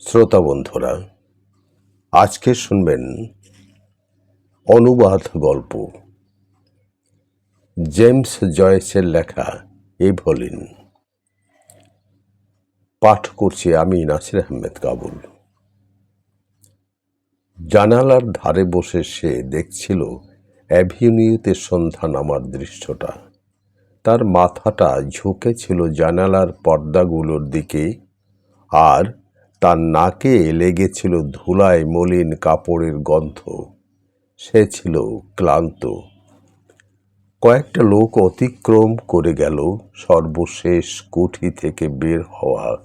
শ্রোতা বন্ধুরা, আজকে শুনবেন অনুবাদ গল্প। জেমস জয়েসের লেখা এভলিন পাঠ করছি আমি নাসির আহমেদ কাবুল। জানালার ধারে বসে সে দেখছিল অ্যাভিনিউতে সন্ধ্যা নামার দৃশ্যটা। তার মাথাটা ঝুঁকে ছিল জানালার পর্দাগুলোর দিকে আর তার নাকে লেগেছিল ধুলায় মলিন কাপড়ের গন্ধ। সে ছিল ক্লান্ত। কয়েকটা লোক অতিক্রম করে গেল, সর্বশেষ কুঠি থেকে বের হওয়া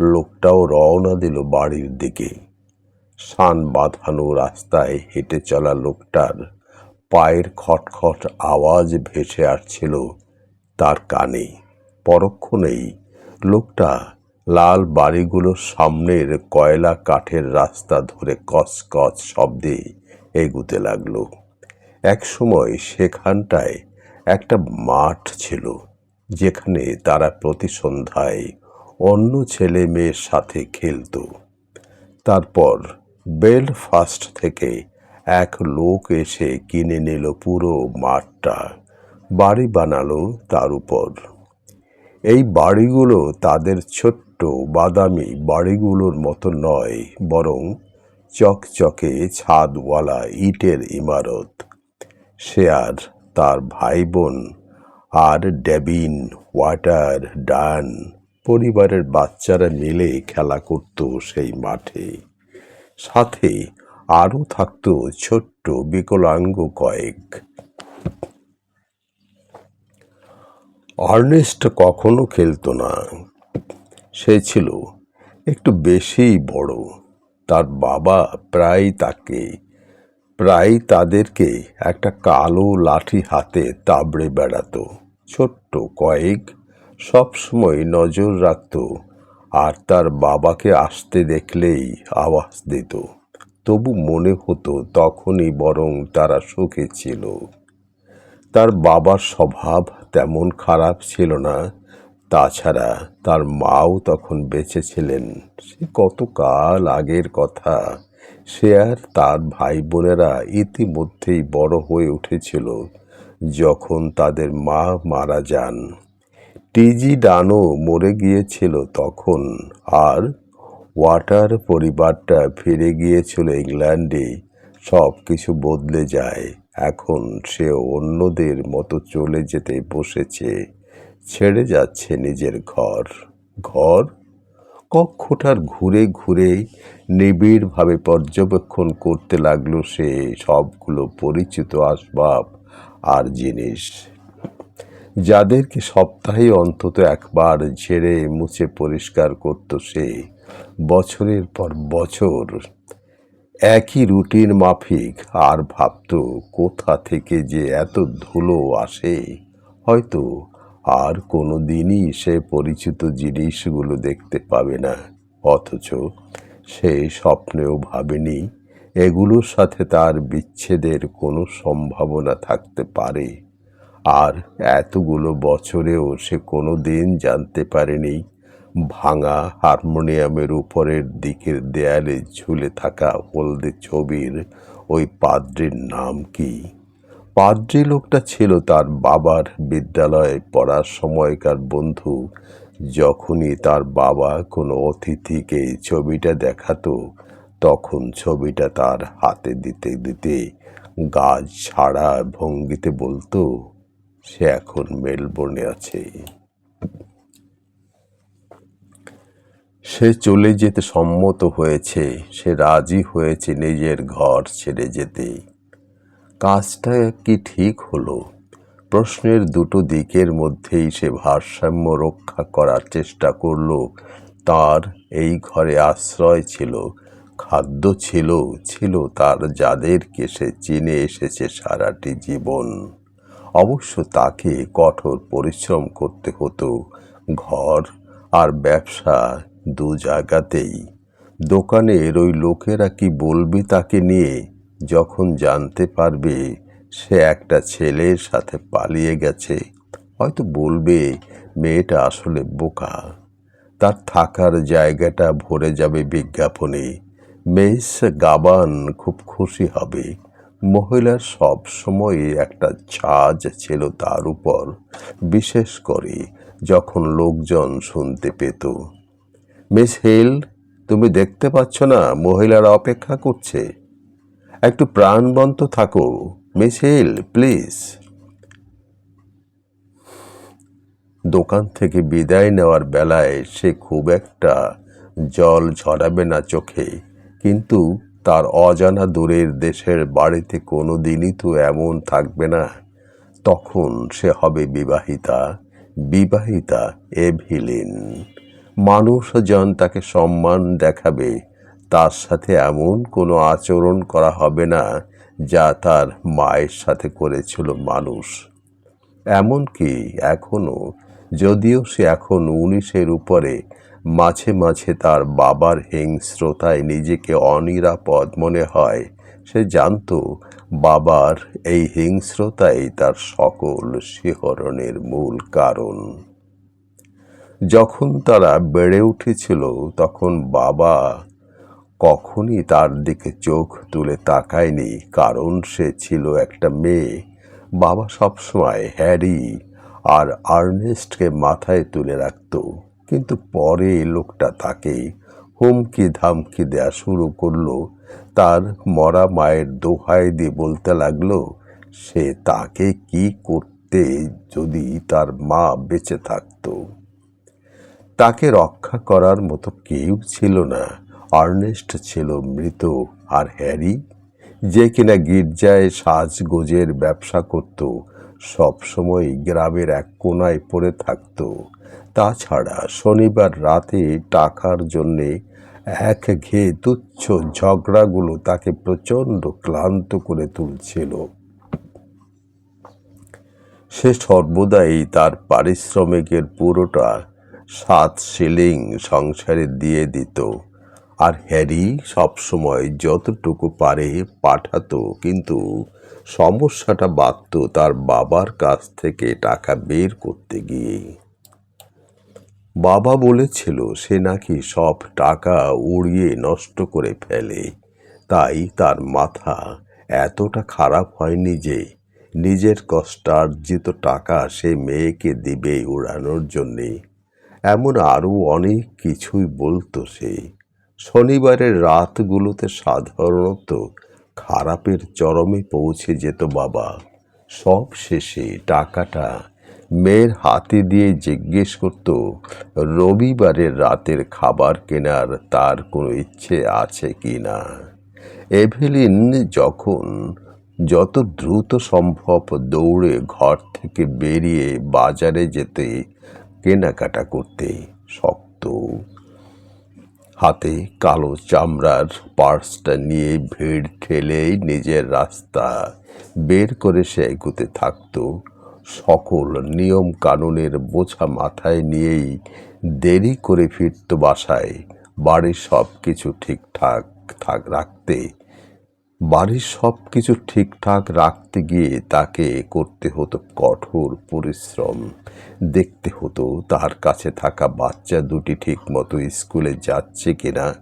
লোকটাও রওনা দিল বাড়ির দিকে। শান বাঁধানো রাস্তায় হেঁটে চলা লোকটার পায়ের খটখট আওয়াজ ভেসে আসছিল তার কানে। পরক্ষণেই লোকটা লাল বাড়িগুলোর সামনের কয়লা কাঠের রাস্তা ধরে কচ কচ শব্দে এগুতে লাগল। একসময় সেখানটায় একটা মাঠ ছিল, যেখানে তারা প্রতি সন্ধ্যায় অন্য ছেলে মেয়ের সাথে খেলত। তারপর বেলফাস্ট থেকে এক লোক এসে কিনে নিল পুরো মাঠটা, বাড়ি বানালো তার উপর। এই বাড়িগুলো তাদের ছোট্ট বাদামি বাড়িগুলোর মতো নয়, বরং চকচকে ছাদওয়ালা ইটের ইমারত। সে আর তার ভাই বোন আর ড্যাবিন ওয়াটার, ডান পরিবারের বাচ্চারা মিলে খেলা করত সেই মাঠে। সাথে আরও থাকত ছোট্ট বিকলাঙ্গ কয়েক। আর্নেস্ট কখনো খেলতো না। সে ছিল একটু বেশিই বড়। তার বাবা প্রায় তাকে প্রায় তাদেরকে একটা কালো লাঠি হাতে তাবড়ে বেড়াতো। ছোট্ট কয়েক সবসময় নজর রাখত আর তার বাবাকে আসতে দেখলেই আওয়াজ দিত। তবু মনে হতো তখনই বরং তারা সুখে ছিল। তার বাবার স্বভাব তেমন খারাপ ছিল না তাছাড়া তার মাও তখন বেঁচে ছিলেন। সে কতকাল আগের কথা। সে আর তার ভাই বোনেরা ইতিমধ্যেই বড় হয়ে উঠেছিল যখন তাদের মা মারা যান। টিজি ডানও মরে গিয়েছিল তখন আর ওয়াটার পরিবারটা ফিরে গিয়েছিল ইংল্যান্ডে। সব কিছু বদলে যায়। এখন সে অন্যদের মতো চলে যেতে বসেছে। ছেড়ে যাচ্ছে নিজের ঘর। ঘর কক্ষটার ঘুরে ঘুরে নিবিড়ভাবে পর্যবেক্ষণ করতে লাগল সে সবগুলো পরিচিত আসবাব আর জিনিস। যাদেরকে সপ্তাহে অন্তত একবার ঝেড়ে মুছে পরিষ্কার করত সে, বছরের পর বছর একই রুটিন মাফিক আর ভাবত কোথা থেকে যে এত ধুলো আসে। হয়তো আর কোনো দিনই সে পরিচিত জিনিসগুলো দেখতে পাবে না। অথচ সে স্বপ্নেও ভাবেনি, এগুলোর সাথে তার বিচ্ছেদের কোনো সম্ভাবনা থাকতে পারে। আর এতগুলো বছরেও সে কোনো দিন জানতে পারেনি, ভাঙা হারমোনিয়ামের উপরের দিকের দেয়ালে ঝুলে থাকা হলদে ছবির ওই পাদ্রির নাম কি। পাদ্রি লোকটা ছিল তার বাবার বিদ্যালয়ে পড়ার সময়কার বন্ধু, যখনই তার বাবা কোনো অতিথিকে ছবিটা দেখাতো, তখন ছবিটা তার হাতে দিতে দিতে গাছ ছাড়া ভঙ্গিতে বলতো, সে এখন মেলবোর্নে আছে। সে চলে যেতে সম্মত হয়েছে, সে রাজি হয়েছে নিজের ঘর ছেড়ে যেতে। কাজটা কি ঠিক হলো? প্রশ্নের দুটো দিকের মধ্যেই সে ভারসাম্য রক্ষা করার চেষ্টা করল। তার এই ঘরে আশ্রয় ছিল, খাদ্য ছিল ছিল তার যাদেরকে সে চিনে এসেছে সারাটি জীবন। অবশ্য তাকে কঠোর পরিশ্রম করতে হতো, ঘর আর ব্যবসা দু জায়গাতেই। দোকানের ওই লোকেরা কি বলবে তাকে নিয়ে যখন জানতে পারবে সে একটা ছেলের সাথে পালিয়ে গেছে, হয়তো বলবে, মেয়েটা আসলে বোকা। তার থাকার জায়গাটা ভরে যাবে বিজ্ঞাপনে। মেস গাবান খুব খুশি হবে। মহিলার সব সময় একটা ছাজ ছিল তার উপর, বিশেষ করে যখন লোকজন শুনতে পেত। মিস হিল, তুমি দেখতে পাচ্ছ না মহিলারা অপেক্ষা করছে? একটু প্রাণবন্ত থাকো মিস হিল প্লিজ দোকান থেকে বিদায় নেওয়ার বেলায় সে খুব একটা জল ঝরাবে না চোখে, কিন্তু তার অজানা দূরের দেশের বাড়িতে কোনো দিনই তো এমন থাকবে না। তখন সে হবে বিবাহিতা বিবাহিতা এভিলিন। মানুষজন তাকে সম্মান দেখাবে তার সাথে এমন কোনো আচরণ করা হবে না যা তার মায়ের সাথে করেছিল মানুষ। এমনকি এখনও যদিও সে এখন উনিশের উপরে মাঝে মাঝে তার বাবার হিংস্রতায় নিজেকে অনিরাপদ মনে হয়, সে জানতো বাবার এই হিংস্রতাই তার সকল শিহরণের মূল কারণ। যখন তারা বেড়ে উঠেছিল, তখন বাবা কখনই তার দিকে চোখ তুলে তাকায়নি, কারণ সে ছিল একটা মেয়ে। বাবা সবসময় হ্যারি আর আর্নেস্টকে মাথায় তুলে রাখত, কিন্তু পরে লোকটা তাকে হুমকি ধামকি দেয়া শুরু করল। তার মরা মায়ের দোহাই দিয়ে বলতে লাগল, সে তাকে কি করতে যদি তার মা বেঁচে থাকতো? তাকে রক্ষা করার মতো কেউ ছিল না। আর্নেস্ট ছিল মৃত আর হ্যারি, যে কিনা গির্জায় সাজগোজের ব্যবসা করত সবসময় গ্রামের এক কোনায় পড়ে থাকত। তাছাড়া শনিবার রাতে টাকার জন্যে এক ঘেয়ে তুচ্ছ ঝগড়াগুলো তাকে প্রচণ্ড ক্লান্ত করে তুলছিল। সে সর্বদাই তার পারিশ্রমিকের পুরোটা সাত শিলিং সংসারে দিয়ে দিত। আর হ্যারি সবসময় যতটুকু পারে পাঠাতো, কিন্তু সমস্যাটা বাঁধত তার বাবার কাছ থেকে টাকা বের করতে গিয়ে। বাবা বলেছিল সে নাকি সব টাকা উড়িয়ে নষ্ট করে ফেলে। তাই তার মাথা এতটা খারাপ হয়নি যে নিজের কষ্টার্জিত টাকা সে মেয়েকে দিবে উড়ানোর জন্যে। এমন আরও অনেক কিছুই বলতো সে। শনিবারের রাতগুলোতে সাধারণত খারাপের চরমে পৌঁছে যেত বাবা। সব শেষে টাকাটা মেয়ের হাতে দিয়ে জিজ্ঞেস করত, রবিবারের রাতের খাবার কেনার তার কোনো ইচ্ছে আছে কি না? এভেলিন যখন যত দ্রুত সম্ভব দৌড়ে ঘর থেকে বেরিয়ে বাজারে যেতে কেনাকাটা করতে শক্ত হাতে কালো চামড়ার পার্সটা নিয়ে ভিড় ঠেলেই নিজের রাস্তা বের করে সে এগুতে থাকত। সকল নিয়ম কানুনের বোঝা মাথায় নিয়েই দেরি করে ফিরত বাসায়। বাড়ির সব কিছু ঠিকঠাক থাক, রাখতে বাড়ির সব কিছু ঠিকঠাক রাখতে গিয়ে তাকে করতে হতো কঠোর পরিশ্রম। দেখতে হতো তার কাছে থাকা বাচ্চা দুটি ঠিকমতো স্কুলে যাচ্ছে কিনা,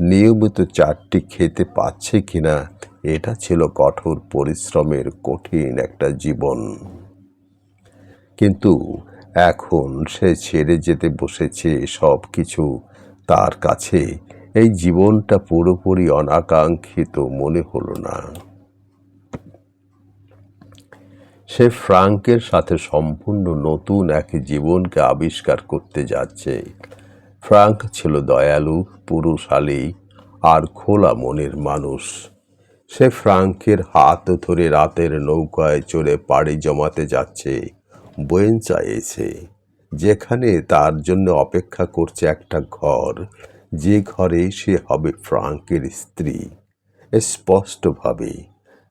নিয়মিত চারটি খেতে পাচ্ছে কিনা, এটা ছিল কঠোর পরিশ্রমের কঠিন একটা জীবন। কিন্তু এখন সে ছেড়ে যেতে বসেছে সব কিছু তার কাছে। এই জীবনটা পুরোপুরি অনাকাঙ্ক্ষিত, মনে হলো না। সে ফ্রাঙ্কের সাথে সম্পূর্ণ নতুন এক জীবনকে আবিষ্কার করতে যাচ্ছে। ফ্রাঙ্ক ছিল দয়ালু, পুরুষালী, আর খোলা মনের মানুষ। সে ফ্রাঙ্কের হাত ধরে রাতের নৌকায় চড়ে পাড়ি জমাতে যাচ্ছে বোয়েঞ্চা এসে, যেখানে তার জন্য অপেক্ষা করছে একটা ঘর। যে ঘরে সে হবে ফ্রাঙ্কের স্ত্রী। স্পষ্টভাবে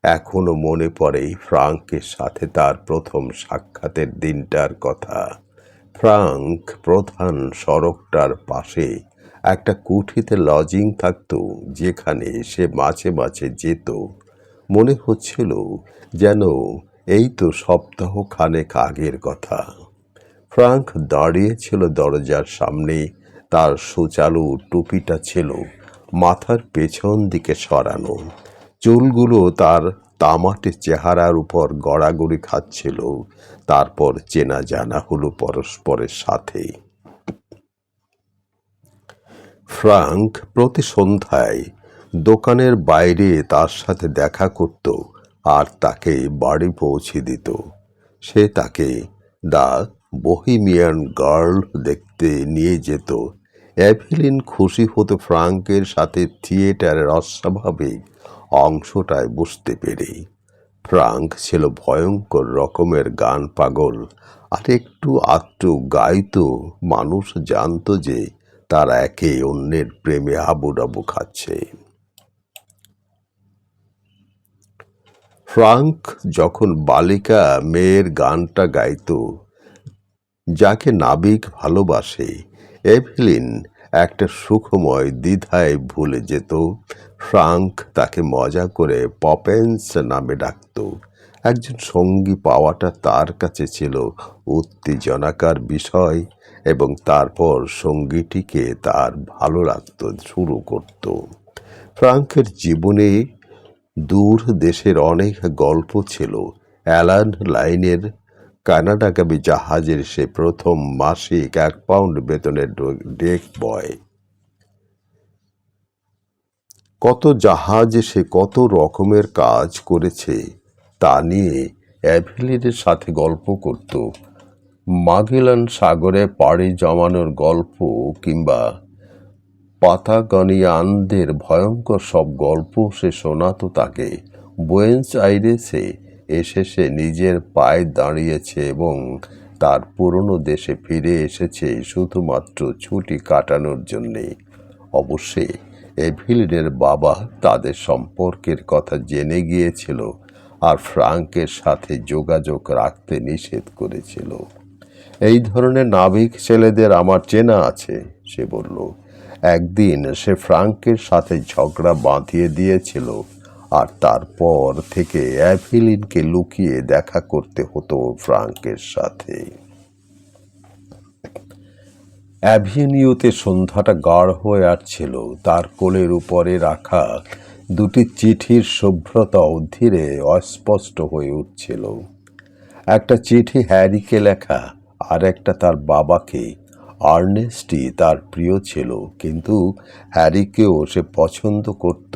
এখনও মনে পড়ে ফ্রাঙ্কের সাথে তার প্রথম সাক্ষাতের দিনটার কথা। ফ্রাঙ্ক প্রধান সড়কটার পাশে একটা কুঠিতে লজিং থাকতো, যেখানে সে মাঝে মাঝে যেত। মনে হচ্ছিল যেন এই তো সপ্তাহ খানেক আগের কথা। ফ্রাঙ্ক দাঁড়িয়েছিল দরজার সামনে তার সুচালু টুপিটা ছিল মাথার পেছন দিকে সরানো। চুলগুলো তার তামাটে চেহারার উপর গড়াগড়ি খাচ্ছিল। তারপর চেনা জানা হলো পরস্পরের সাথে। ফ্রাঙ্ক প্রতি সন্ধ্যায় দোকানের বাইরে তার সাথে দেখা করত আর তাকে বাড়ি পৌঁছে দিত। সে তাকে দ্য বহিমিয়ান গার্ল দেখতে নিয়ে যেত অ্যাভিলিন খুশি হতো ফ্রাঙ্কের সাথে থিয়েটারের অস্বাভাবিক অংশটায় বুঝতে পেরে ফ্রাঙ্ক ছিল ভয়ঙ্কর রকমের গান পাগল, আর একটু আধটু গাইতো মানুষ জানত যে তারা একে অন্যের প্রেমে হাবুডাবু খাচ্ছে। ফ্রাঙ্ক যখন বালিকা মেয়ের গানটা গাইত, যাকে নাবিক ভালোবাসে এভেলিন একটা সুখময় দ্বিধায় ভুলে যেত। ফ্রাঙ্ক তাকে মজা করে পপেন্স নামে ডাকত। একজন সঙ্গী পাওয়াটা তার কাছে ছিল উত্তেজনাকার বিষয় এবং তারপর সঙ্গীটিকে তার ভালো লাগত, শুরু করত। ফ্রাঙ্কের জীবনে দূর দেশের অনেক গল্প ছিল। অ্যালান লাইনের কানাডাগামী জাহাজের সে প্রথম মাসিক এক পাউন্ড বেতনের ডেক বয়। কত জাহাজে সে কত রকমের কাজ করেছে তা নিয়ে অ্যাভিলিনের সাথে গল্প করত। মাগেলান সাগরে পাড়ি জমানোর গল্প কিংবা পাতাগনিয়ানদের ভয়ঙ্কর সব গল্প সে শোনাতো তাকে। বুয়েন্স আইরেসে এসে সে নিজের পায়ে দাঁড়িয়েছে এবং তার পুরনো দেশে ফিরে এসেছে শুধুমাত্র ছুটি কাটানোর জন্যে। অবশ্যই এভিলিনের বাবা তাদের সম্পর্কের কথা জেনে গিয়েছিল আর ফ্রাঙ্কের সাথে যোগাযোগ রাখতে নিষেধ করেছিল। এই ধরনের নাবিক ছেলেদের আমার চেনা আছে, সে বলল। একদিন সে ফ্রাঙ্কের সাথে ঝগড়া বাঁধিয়ে দিয়েছিল। আর তারপর থেকে অ্যাভিলিনকে লুকিয়ে দেখা করতে হতো ফ্রাঙ্কের সাথে। অ্যাভিনিউতে সন্ধ্যাটা গাঢ় হয়ে আসছিল। তার কোলের উপরে রাখা দুটি চিঠির শুভ্রতাও ধীরে অস্পষ্ট হয়ে উঠছিল। একটা চিঠি হ্যারিকে লেখা, আর একটা তার বাবাকে। আর্নেস্টই তার প্রিয় ছিল, কিন্তু হ্যারিকেও সে পছন্দ করত।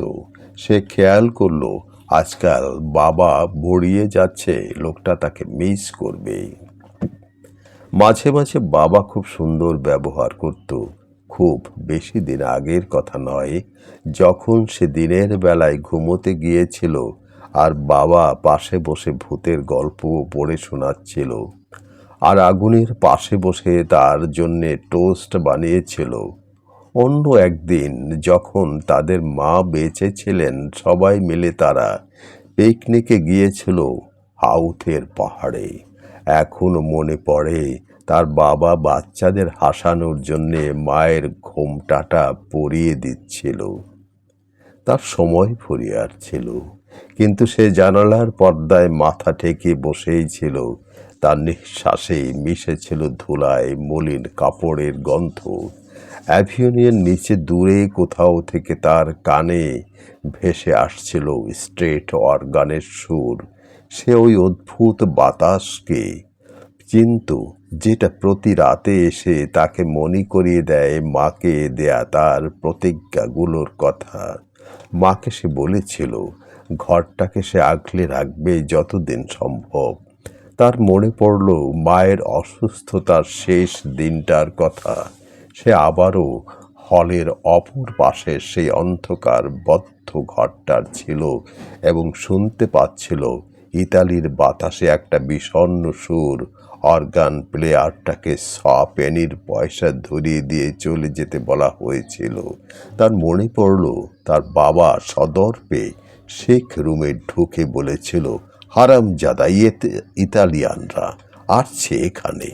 সে খেয়াল করল, আজকাল বাবা বড়িয়ে যাচ্ছে, লোকটা তাকে মিস করবে। মাঝে মাঝে বাবা খুব সুন্দর ব্যবহার করত। খুব বেশি দিন আগের কথা নয়, যখন সে দিনের বেলায় ঘুমোতে গিয়েছিল আর বাবা পাশে বসে ভূতের গল্প পড়ে শোনাচ্ছিল। আর আগুনের পাশে বসে তার জন্যে টোস্ট বানিয়েছিল। অন্য একদিন যখন তাদের মা বেঁচে ছিলেন, সবাই মিলে তারা পিকনিকে গিয়েছিল হাউথের পাহাড়ে। এখনও মনে পড়ে তার বাবা বাচ্চাদের হাসানোর জন্যে মায়ের ঘোমটাটা পরিয়ে দিচ্ছিল। তার সময় ফুরিয়ে আসছিল কিন্তু সে জানালার পর্দায় মাথা ঠেকে বসেই ছিল। তার নিঃশ্বাসে মিশেছিল ধুলায় মলিন কাপড়ের গন্ধ। অ্যাভিয়নের নিচে দূরে কোথাও থেকে তার কানে ভেসে আসছিল স্ট্রেট অর্গানের সুর। সে ওই অদ্ভুত বাতাসকে কিন্তু যেটা প্রতি রাতে এসে তাকে মনে করিয়ে দেয় মাকে দেয়া তার প্রতিজ্ঞাগুলোর কথা। মাকে সে বলেছিল, ঘরটাকে সে আগলে রাখবে যতদিন সম্ভব। তার মনে পড়ল মায়ের অসুস্থতার শেষ দিনটার কথা। সে আবারও হলের অপর পাশে সেই অন্ধকার বদ্ধ ঘরটার ছিল এবং শুনতে পাচ্ছিল ইতালির বাতাসে একটা বিষণ্ণ সুর। অর্গান প্লেয়ারটাকে স পেনির পয়সা ধরিয়ে দিয়ে চলে যেতে বলা হয়েছিল। তার মনে পড়ল, তার বাবা সদর্পে শেখ রুমে ঢুকে বলেছিল হারাম জাদা ইতালিয়ানরা আসছে এখানে।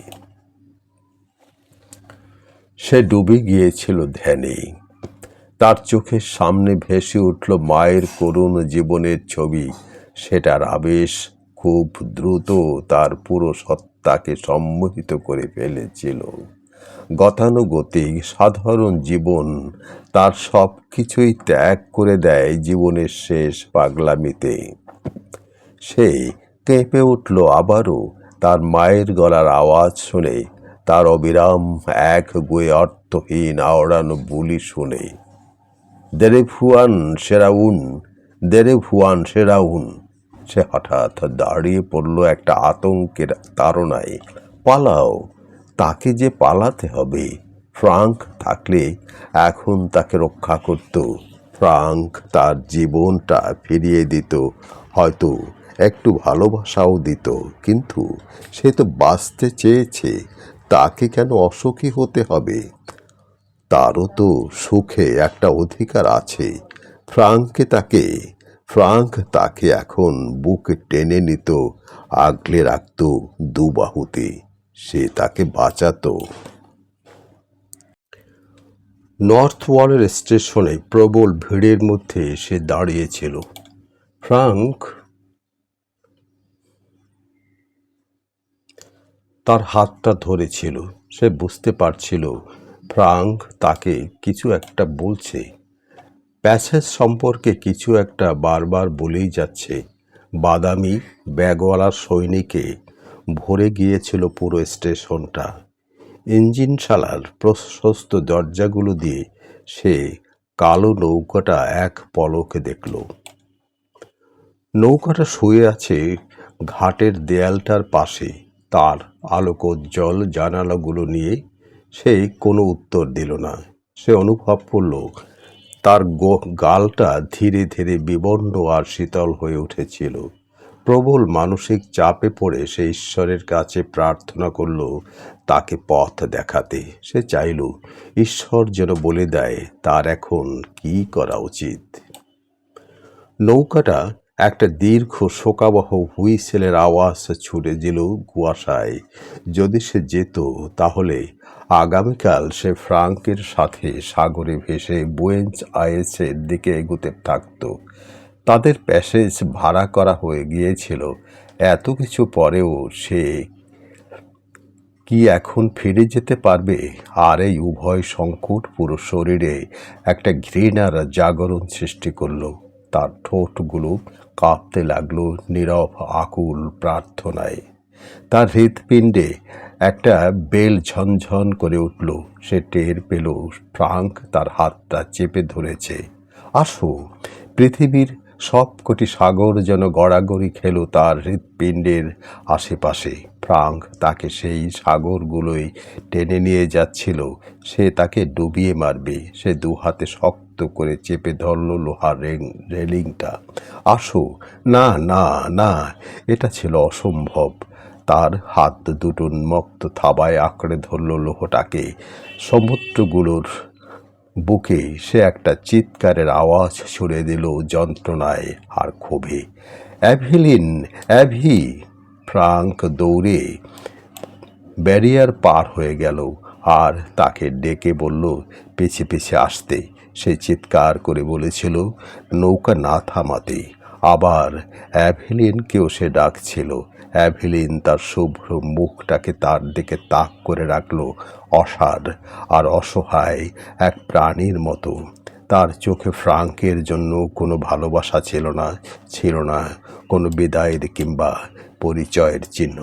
সে ডুবে গিয়েছিল ধ্যানে। তার চোখের সামনে ভেসে উঠল মায়ের করুণ জীবনের ছবি। সেটার আবেশ খুব দ্রুত তার পুরো সত্তাকে সম্মোহিত করে ফেলেছিল। গতানুগতিক, সাধারণ জীবন তার সব কিছুই ত্যাগ করে দেয় জীবনের শেষ পাগলামিতে। সে কেঁপে উঠল আবারও। তার মায়ের গলার আওয়াজ শুনে তার অবিরাম এক গুয়ে অর্থহীন আওড়ানো বুলি শুনে। Dere Fuan সেরাউন, Dere Fuan সেরাউন। সে হঠাৎ দাঁড়িয়ে পড়ল একটা আতঙ্কের তাড়নায় পালাও, তাকে যে পালাতে হবে। ফ্রাঙ্ক থাকলে এখন তাকে রক্ষা করত। ফ্রাঙ্ক তার জীবনটা ফিরিয়ে দিত। হয়তো একটু ভালোবাসাও দিত, কিন্তু সে তো বাঁচতে চেয়েছে। তাকে কেন অসুখী হতে হবে? তারও তো সুখে একটা অধিকার আছে। ফ্রাঙ্ককে তাকে, ফ্রাঙ্ক তাকে এখন বুকে টেনে নিত, আগলে রাখত দুবাহুতে। সে তাকে বাঁচাতো। নর্থ ওয়ালের স্টেশনে প্রবল ভিড়ের মধ্যে সে দাঁড়িয়েছিল ফ্রাঙ্ক তার হাতটা ধরেছিল। সে বুঝতে পারছিল, ফ্রাঙ্ক তাকে কিছু একটা বলছে। প্যাসেজ সম্পর্কে কিছু একটা বারবার বলেই যাচ্ছে। বাদামি ব্যাগওয়ালার সৈনিকে ভরে গিয়েছিল পুরো স্টেশনটা। ইঞ্জিন শালার প্রশস্ত দরজাগুলো দিয়ে সে কালো নৌকাটা এক পলকে দেখল। নৌকাটা শুয়ে আছে ঘাটের দেয়ালটার পাশে। তার আলোকোজ্জ্বল জানালাগুলো নিয়ে সে কোনো উত্তর দিল না। সে অনুভব করল, তার গালটা ধীরে ধীরে বিবর্ণ আর শীতল হয়ে উঠেছিল। প্রবল মানসিক চাপে পড়ে সে ঈশ্বরের কাছে প্রার্থনা করল, তাকে পথ দেখাতে। সে চাইল, ঈশ্বর যেন বলে দেয়, তার এখন কি করা উচিত? নৌকাটা একটা দীর্ঘ শোকাবহ হুইসেলের আওয়াজ ছুড়ে দিল কুয়াশায়। যদি সে যেত, তাহলে আগামীকাল সে ফ্রাঙ্কের সাথে সাগরে ভেসে বুয়েন্স আয়েসের দিকে এগুতে থাকত। তাদের প্যাসেজ ভাড়া করা হয়ে গিয়েছিল। এত কিছু পরেও সে কি এখন ফিরে যেতে পারবে? আর এই উভয় সংকট পুরো শরীরে একটা ঘৃণার জাগরণ সৃষ্টি করল। তার ঠোঁটগুলো কাঁপতে লাগল নীরব, আকুল প্রার্থনায়। তার হৃৎপিণ্ডে একটা বেল ঝনঝন করে উঠল। সে টের পেল ফ্রাঙ্ক তার হাতটা চেপে ধরেছে। আসো, পৃথিবীর সবকটি সাগর যেন গড়াগড়ি খেলো তার হৃৎপিণ্ডের আশেপাশে। ফ্রাঙ্ক তাকে সেই সাগরগুলোই টেনে নিয়ে যাচ্ছিল। সে তাকে ডুবিয়ে মারবে। সে দু হাতে শক্ত করে চেপে ধরল লোহার রেং, রেলিংটা। আসো। না না না, এটা ছিল অসম্ভব। তার হাত দুটো মক্ত থাবায় আঁকড়ে ধরল লোহটাকে। সমুদ্রগুলোর বুকে সে একটা চিৎকারের আওয়াজ ছুড়ে দিল যন্ত্রণায় আর ক্ষোভে। অ্যাভিলিন, অ্যাভি, ফ্রাঙ্ক দৌড়ে ব্যারিয়ার পার হয়ে গেল আর তাকে ডেকে বলল, পেছে পেছে আসতে। সে চিৎকার করে বলেছিল, নৌকা না থামাতে। আবার অ্যাভেলিনকেও সে ডাকছিল অ্যাভেলিন তার শুভ্র মুখটাকে তার দিকে তাক করে রাখল, অসার আর অসহায় এক প্রাণীর মতো। তার চোখে ফ্রাঙ্কের জন্য কোনো ভালোবাসা ছিল না ছিল না, কোনো বিদায়ের কিংবা পরিচয়ের চিহ্ন।